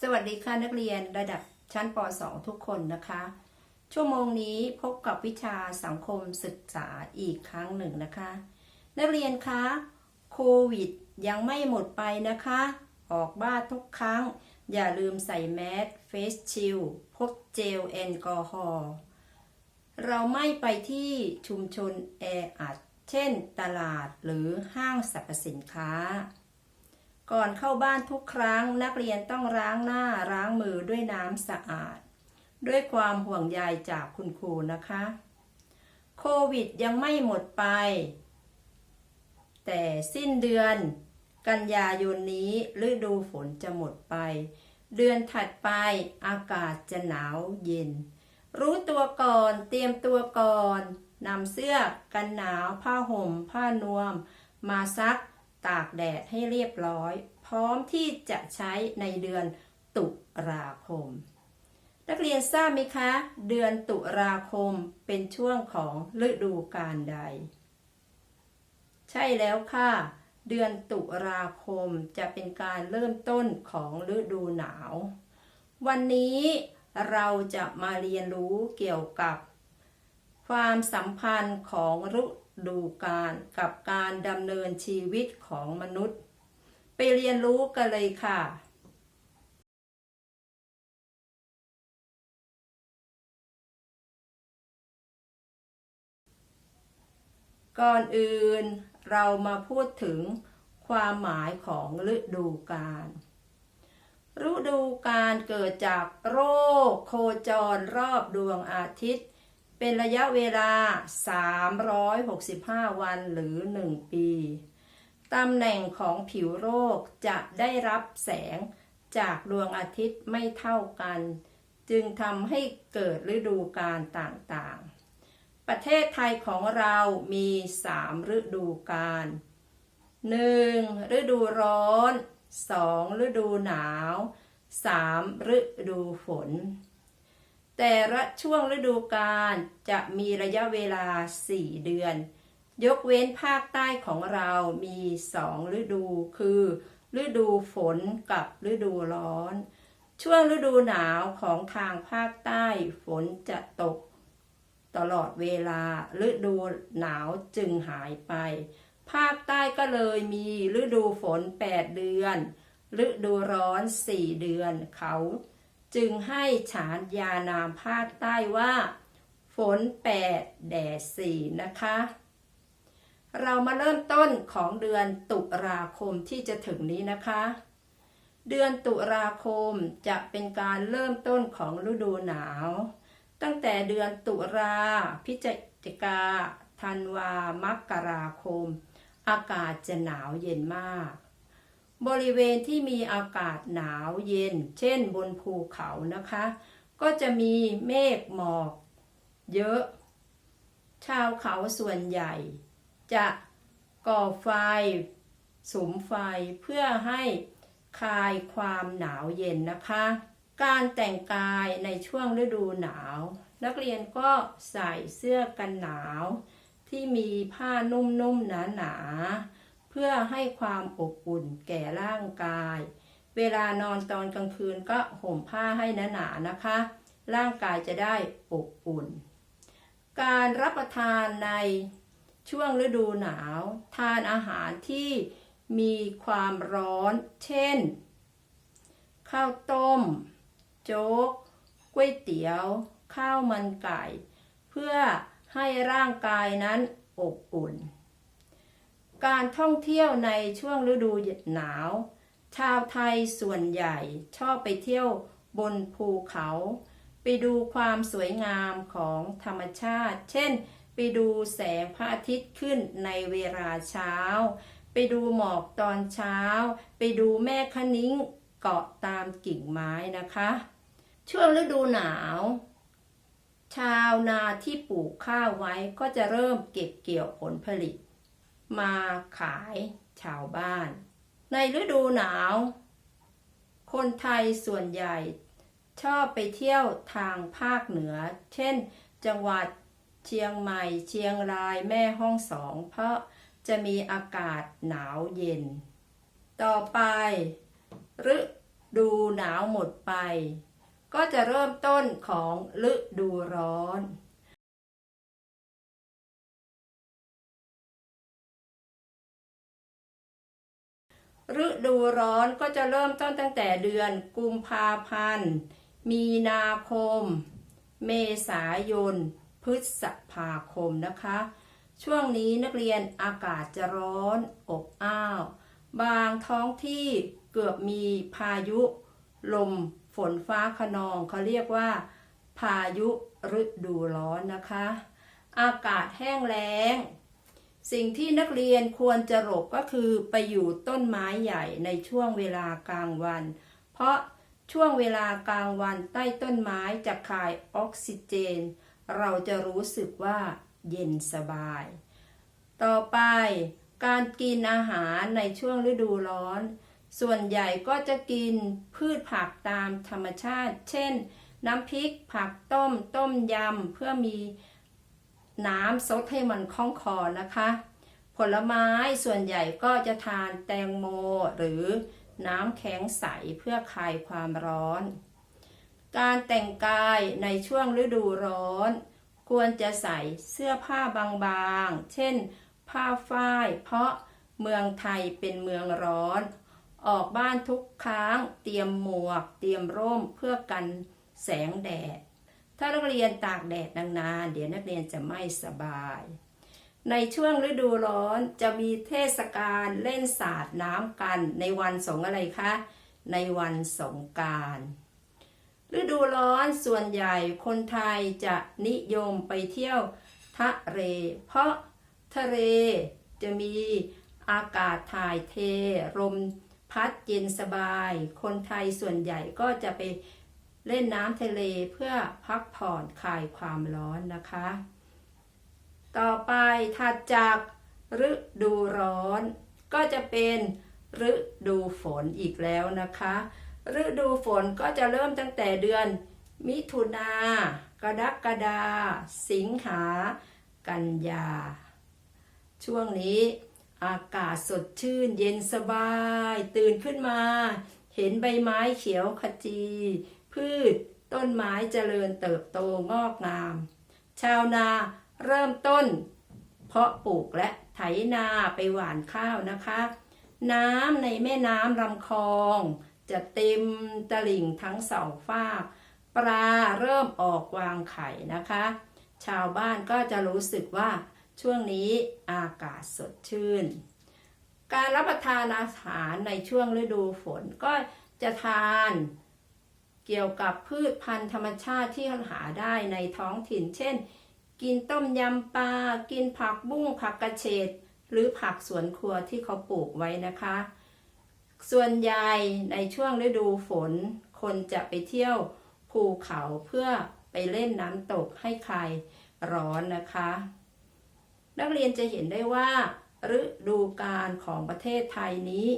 สวัสดีค่ะนักเรียนระดับชั้นป .2 ทุกคนนะคะ ชั่วโมงนี้พบกับวิชาสังคมศึกษาอีกครั้งหนึ่งนะคะ นักเรียนคะโควิดยังไม่หมดไปนะคะ ออกบ้านทุกครั้ง อย่าลืมใส่แมสเฟสชิลพกเจลแอลกอฮอล์เราไม่ไปที่ชุมชนแออัดเช่นตลาดหรือห้างสรรพสินค้า ก่อนเข้าบ้านทุกครั้งนักเรียนต้องล้างหน้าล้างมือด้วยน้ำสะอาด ด้วยความห่วงใยจากคุณครูนะคะ โควิดยังไม่หมดไป แต่สิ้นเดือนกันยายนนี้ฤดูฝนจะหมดไป เดือนถัดไปอากาศจะหนาวเย็น รู้ตัวก่อนเตรียมตัวก่อนนำเสื้อกันหนาวผ้าห่ม ผ้านวม มาซัก ตากแดดให้เรียบร้อย พร้อมที่จะใช้ในเดือนตุลาคม นักเรียนทราบไหมคะ เดือนตุลาคมเป็นช่วงของฤดูกาลใด ใช่แล้วค่ะ เดือนตุลาคมจะเป็นการเริ่มต้นของฤดูหนาว วันนี้เราจะมาเรียนรู้เกี่ยวกับ ความสัมพันธ์ของฤ ดูกาลกับการดำเนินชีวิตของมนุษย์ ไปเรียนรู้กันเลยค่ะก่อนอื่นเรามาพูดถึงความหมายของฤดูกาล ฤดูกาลเกิดจากโรคโคจรรอบดวงอาทิตย์ เป็นระยะเวลา 365 วันหรือ 1 ปี ตำแหน่งของผิวโรคจะได้รับแสงจากดวงอาทิตย์ไม่เท่ากัน จึงทำให้เกิดฤดูกาลต่างๆ ประเทศไทยของเรามี 3 ฤดูกาล 1. ฤดูร้อน 2. ฤดูหนาว 3. ฤดูฝน แต่ละช่วงฤดูกาลจะมีระยะเวลา 4 เดือน ยกเว้นภาคใต้ของเรามี 2 ฤดูคือ ฤดูฝนกับฤดูร้อน ช่วงฤดูหนาวของทางภาคใต้ฝนจะตก ตลอดเวลาฤดูหนาวจึงหายไป ภาคใต้ก็เลยมีฤดูฝน 8 เดือน ฤดูร้อน 4 เดือนเขา จึงให้ฉานยานามภาคใต้ว่า ฝน8แดด4นะคะ เรามาเริ่มต้นของเดือนตุลาคมที่จะถึงนี้นะคะ เดือนตุลาคมจะเป็นการเริ่มต้นของฤดูหนาว ตั้งแต่เดือนตุลาพฤศจิกาธันวามกราคม อากาศจะหนาวเย็นมาก บริเวณที่มีอากาศหนาวเย็น เช่นบนภูเขานะคะ ก็จะมีเมฆหมอกเยอะ ชาวเขาส่วนใหญ่ จะก่อไฟสุมไฟเพื่อให้คลายความหนาวเย็นนะคะ การแต่งกายในช่วงฤดูหนาว นักเรียนก็ใส่เสื้อกันหนาว ที่มีผ้านุ่มๆหนาๆ พื่อให้ความอบอุ่นแก่ร่างกาย เวลานอนตอนกลางคืนก็ห่มผ้าให้หนาๆนะคะ ร่างกายจะได้อบอุ่น การรับประทานในช่วงฤดูหนาว ทานอาหารที่มีความร้อน เช่น ข้าวต้ม โจ๊กก๋วยเตี๋ยว ข้าวมันไก่ เพื่อให้ร่างกายนั้นอบอุ่น การท่องเที่ยวในช่วงฤดูหนาว ชาวไทยส่วนใหญ่ชอบไปเที่ยวบนภูเขา ไปดูความสวยงามของธรรมชาติ เช่น ไปดูแสงพระอาทิตย์ขึ้นในเวลาเช้า ไปดูหมอกตอนเช้า ไปดูแม่คะนิ้งเกาะตามกิ่งไม้นะคะ ช่วงฤดูหนาวชาวนาที่ปลูกข้าวไว้ก็จะเริ่มเก็บเกี่ยวผลผลิต มาขายชาวบ้าน ในฤดูหนาว คนไทยส่วนใหญ่ชอบไปเที่ยวทางภาคเหนือ เช่น จังหวัดเชียงใหม่ เชียงรายแม่ห้องสอง เพราะจะมีอากาศหนาวเย็น ต่อไปฤดูหนาวหมดไป ก็จะเริ่มต้นของฤดูร้อน ฤดูร้อนก็จะเริ่มต้นตั้งแต่เดือนกุมภาพันธ์ มีนาคม เมษายน พฤษภาคมนะคะ ช่วงนี้นักเรียนอากาศจะร้อนอบอ้าว บางท้องที่เกือบมีพายุ ลมฝนฟ้าขนองเขาเรียกว่า พายุฤดูร้อนนะคะ อากาศแห้งแล้ง สิ่งที่นักเรียนควรจะหลบก็คือไปอยู่ต้นไม้ใหญ่ในช่วงเวลากลางวัน เพราะช่วงเวลากลางวันใต้ต้นไม้จะคายออกซิเจน เราจะรู้สึกว่าเย็นสบาย ต่อไปการกินอาหารในช่วงฤดูร้อน ส่วนใหญ่ก็จะกินพืชผักตามธรรมชาติ เช่น น้ำพริกผักต้ม ต้มยำเพื่อมี น้ำซดให้มันคล่องคอนะคะ ผลไม้ส่วนใหญ่ก็จะทานแตงโมหรือน้ำแข็งใสเพื่อคลายความร้อน การแต่งกายในช่วงฤดูร้อน ควรจะใส่เสื้อผ้าบางๆ เช่น ผ้าฝ้าย เพราะเมืองไทยเป็นเมืองร้อน ออกบ้านทุกครั้ง เตรียมหมวก เตรียมร่มเพื่อกันแสงแดด ถ้านักเรียนตากแดดนานๆ เดี๋ยวนักเรียนจะไม่สบาย ในช่วงฤดูร้อนจะมีเทศกาลเล่นสาดน้ำกันในวันสงอะไรคะ ในวันสงการฤดูร้อนส่วนใหญ่คนไทยจะนิยมไปเที่ยวทะเลเพราะทะเลจะมีอากาศถ่ายเทลมพัดเย็นสบาย คนไทยส่วนใหญ่ก็จะไป เล่นน้ำทะเลเพื่อพักผ่อนคลายความร้อนนะคะ ต่อไปถัดจากฤดูร้อน ก็จะเป็นฤดูฝนอีกแล้วนะคะ ฤดูฝนก็จะเริ่มตั้งแต่เดือน มิถุนากรกฎาสิงหา กันยา ช่วงนี้อากาศสดชื่นเย็นสบาย ตื่นขึ้นมา เห็นใบไม้เขียวขจี พืช ต้นไม้เจริญเติบโตงอกงาม ชาวนาเริ่มต้น เพาะปลูกและไถนาไปหว่านข้าวนะคะ น้ำในแม่น้ำลำคลอง จะเต็มตลิ่งทั้งสองฝากปลาเริ่มออกวางไข่นะคะ ชาวบ้านก็จะรู้สึกว่าช่วงนี้อากาศสดชื่น การรับประทานอาหารในช่วงฤดูฝนก็จะทาน เกี่ยวกับพืชพันธุ์ธรรมชาติที่หาได้ในท้องถิ่น เช่น กินต้มยำปลา กินผักบุ้งผักกระเฉดหรือผักสวนครัวที่เขาปลูกไว้นะคะ ส่วนใหญ่ในช่วงฤดูฝน คนจะไปเที่ยวภูเขาเพื่อไปเล่นน้ำตกให้คลายร้อนนะคะ นักเรียนจะเห็นได้ว่าฤดูกาลของประเทศไทยนี้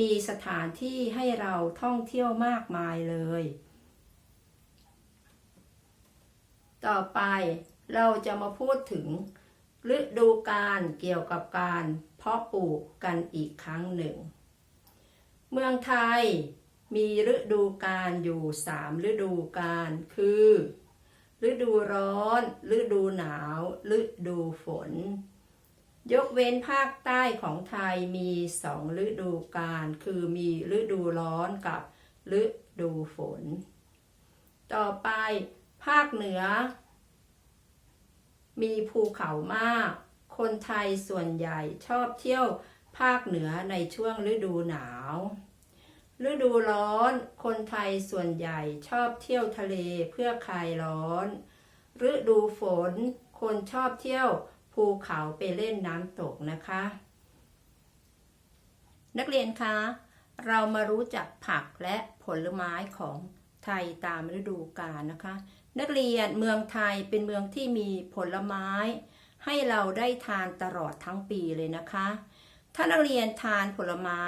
มีสถานที่ให้เราท่องเที่ยวมากมายเลย ต่อไปเราจะมาพูดถึงฤดูกาลเกี่ยวกับการเพาะปลูกกันอีกครั้งหนึ่ง เมืองไทยมีฤดูกาลอยู่สามฤดูกาลคือ ฤดูร้อน ฤดูหนาว ฤดูฝน ยกเว้นภาคใต้ของไทยมีสองฤดูกาลคือมีฤดูร้อนกับฤดูฝน ต่อไปภาคเหนือ มีภูเขามาก คนไทยส่วนใหญ่ชอบเที่ยวภาคเหนือในช่วงฤดูหนาว ฤดูร้อน คนไทยส่วนใหญ่ชอบเที่ยวทะเลเพื่อคลายร้อน ฤดูฝน คนชอบเที่ยว ภูเขาไปเล่นน้ำตกนะคะ นักเรียนคะ เรามารู้จักผักและผลไม้ของไทยตามฤดูกาลนะคะ นักเรียนเมืองไทยเป็นเมืองที่มีผลไม้ ให้เราได้ทานตลอดทั้งปีเลยนะคะ ถ้านักเรียนทานผลไม้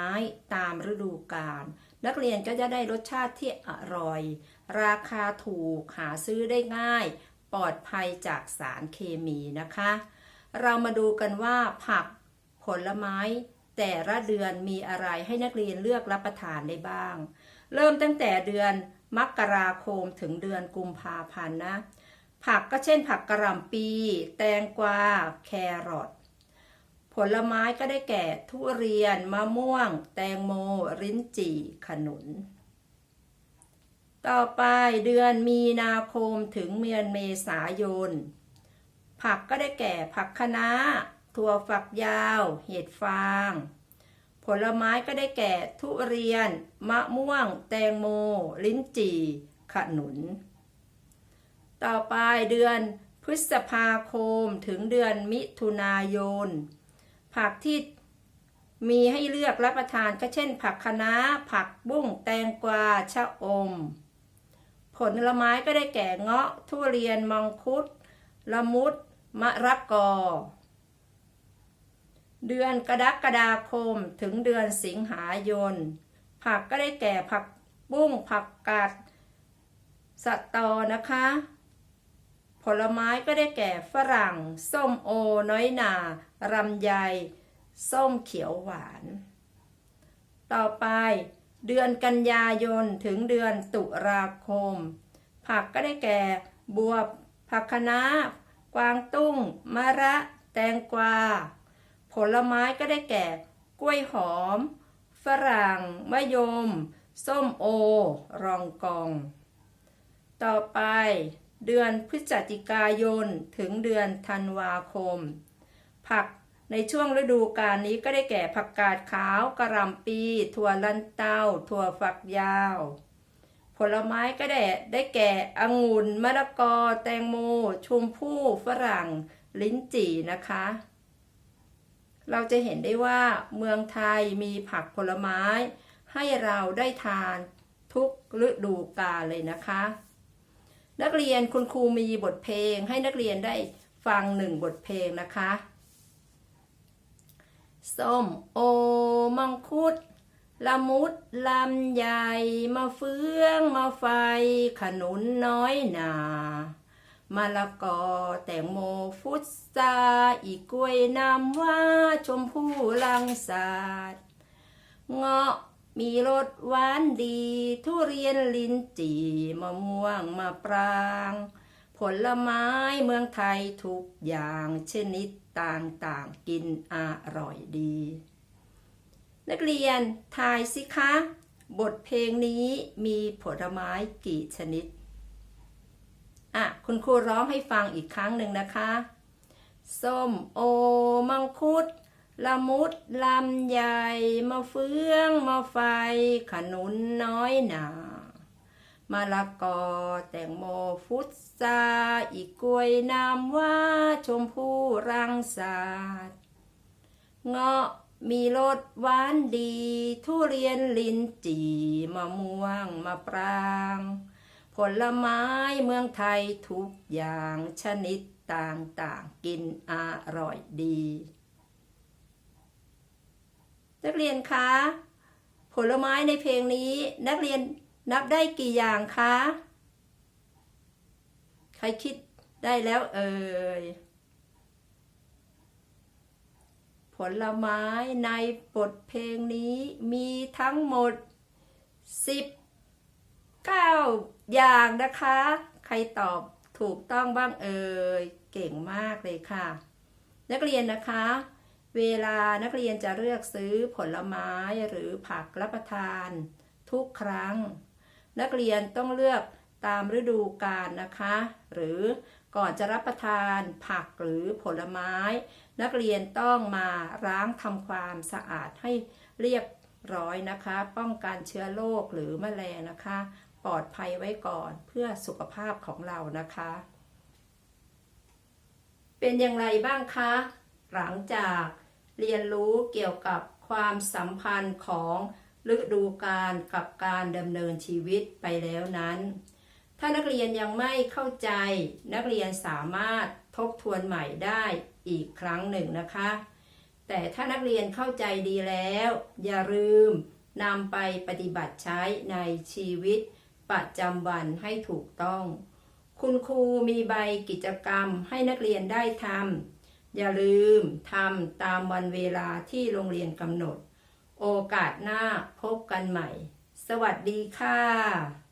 ตามฤดูกาลนักเรียนก็จะได้รสชาติที่อร่อย ราคาถูกหาซื้อได้ง่าย ปลอดภัยจากสารเคมีนะคะ เรามาดูกันว่าผักผลไม้ แต่ละเดือนมีอะไรให้นักเรียนเลือกรับประทานได้บ้าง เริ่มตั้งแต่เดือนมกราคมถึงเดือนกุมภาพันธ์นะ ผักก็เช่นผักกระหล่ำปี แตงกวา แครอทผลไม้ก็ได้แก่ทุเรียน มะม่วง แตงโม ลิ้นจี่ ขนุน ต่อไปเดือนมีนาคมถึงเดือนเมษายน ผักก็ได้แก่ผักคะน้าถั่วฝักยาว เห็ดฟาง ผลไม้ก็ได้แก่ทุเรียน มะม่วง แตงโม ลิ้นจี่ ขนุน ต่อไปเดือนพฤษภาคมถึงเดือนมิถุนายน ผักที่มีให้เลือกรับประทานก็เช่น ผักคะน้า ผักบุ้ง แตงกวา ชะอม ผลไม้ก็ได้แก่เงาะ ทุเรียน มังคุด ละมุด มะระกอ เดือนกรกฎาคมถึงเดือนสิงหายน ผักก็ได้แก่ผักบุ้งผักกาดสตอนะคะ ผลไม้ก็ได้แก่ฝรั่ง ส้มโอ น้อยหนารำไย ส้มเขียวหวาน ต่อไปเดือนกันยายนถึงเดือนตุลาคม ผักก็ได้แก่บวบผักคะน้า วางตุ้ง มะระ แตงกวา ผลไม้ก็ได้แก่ กล้วยหอม ฝรั่ง มะยม ส้มโอ รองกอง ต่อไปเดือนพฤศจิกายน ถึงเดือนธันวาคม ผักในช่วงฤดูกาลนี้ก็ได้แก่ผักกาดขาวกระหล่ำปี ถั่วลันเตาถั่วฝักยาว ผลไม้ก็ได้ได้แก่องุ่นมะละกอ แตงโม ชมพู่ฝรั่ง ลิ้นจี่นะคะ เราจะเห็นได้ว่าเมืองไทยมีผักผลไม้ ให้เราได้ทานทุกฤดูกาลเลยนะคะ นักเรียนคุณครูมีบทเพลงให้นักเรียนได้ฟังหนึ่งบทเพลงนะคะ ส้มโอมังคุด ละมุดลำใหญ่มาเฟืองมาไฟ ขนุนน้อยหนามะละกอแตงโมฟุตซาอีกกล้วยน้ำว่าชมพู่ลังสาดเงาะมีรสหวานดี ทุเรียนลิ้นจี่มะม่วงมะปราง ผลไม้เมืองไทยทุกอย่างชนิดต่างๆกินอร่อยดี นักเรียนทายสิคะ บทเพลงนี้มีผลไม้กี่ชนิด อะ คุณครูร้องให้ฟังอีกครั้งหนึ่งนะคะ ส้มโอ มังคุด ละมุด ลำใหญ่มาเฟืองมาไฟ ขนุนน้อยหนามะละกอ แตงโมฟุตซา อีกกล้วยน้ำว่า ชมพู่รังสาดเงาะ มีรสหวานดี ทุเรียนลิ้นจี่มะม่วงมะปราง ผลไม้เมืองไทยทุกอย่างชนิดต่างๆ กินอร่อยดีนักเรียนคะผลไม้ในเพลงนี้นักเรียนนับได้กี่อย่างคะ ใครคิดได้แล้วเอ่ย ผลไม้ในบทเพลงนี้มีทั้งหมด 19 อย่างนะคะ ใครตอบถูกต้องบ้างเอ่ยเก่งมากเลยค่ะ นักเรียนนะคะ เวลานักเรียนจะเลือกซื้อผลไม้หรือผักรับประทาน ทุกครั้ง นักเรียนต้องเลือกตามฤดูกาลนะคะ หรือ ก่อนจะรับประทานผักหรือผลไม้ นักเรียนต้องมาล้างทำความสะอาดให้เรียบร้อยนะคะ ป้องกันเชื้อโรคหรือแมลงนะคะ ปลอดภัยไว้ก่อนเพื่อสุขภาพของเรานะคะ เป็นอย่างไรบ้างคะ หลังจากเรียนรู้เกี่ยวกับความสัมพันธ์ของฤดูกาลกับการดำเนินชีวิตไปแล้วนั้น ถ้านักเรียนยังไม่เข้าใจนักเรียนสามารถทบทวนใหม่ได้อีกครั้งหนึ่งนะคะ แต่ถ้านักเรียนเข้าใจดีแล้ว อย่าลืมนำไปปฏิบัติใช้ในชีวิตประจำวันให้ถูกต้อง คุณครูมีใบกิจกรรมให้นักเรียนได้ทำอย่าลืมทำตามวันเวลาที่โรงเรียนกำหนด โอกาสหน้าพบกันใหม่ สวัสดีค่ะ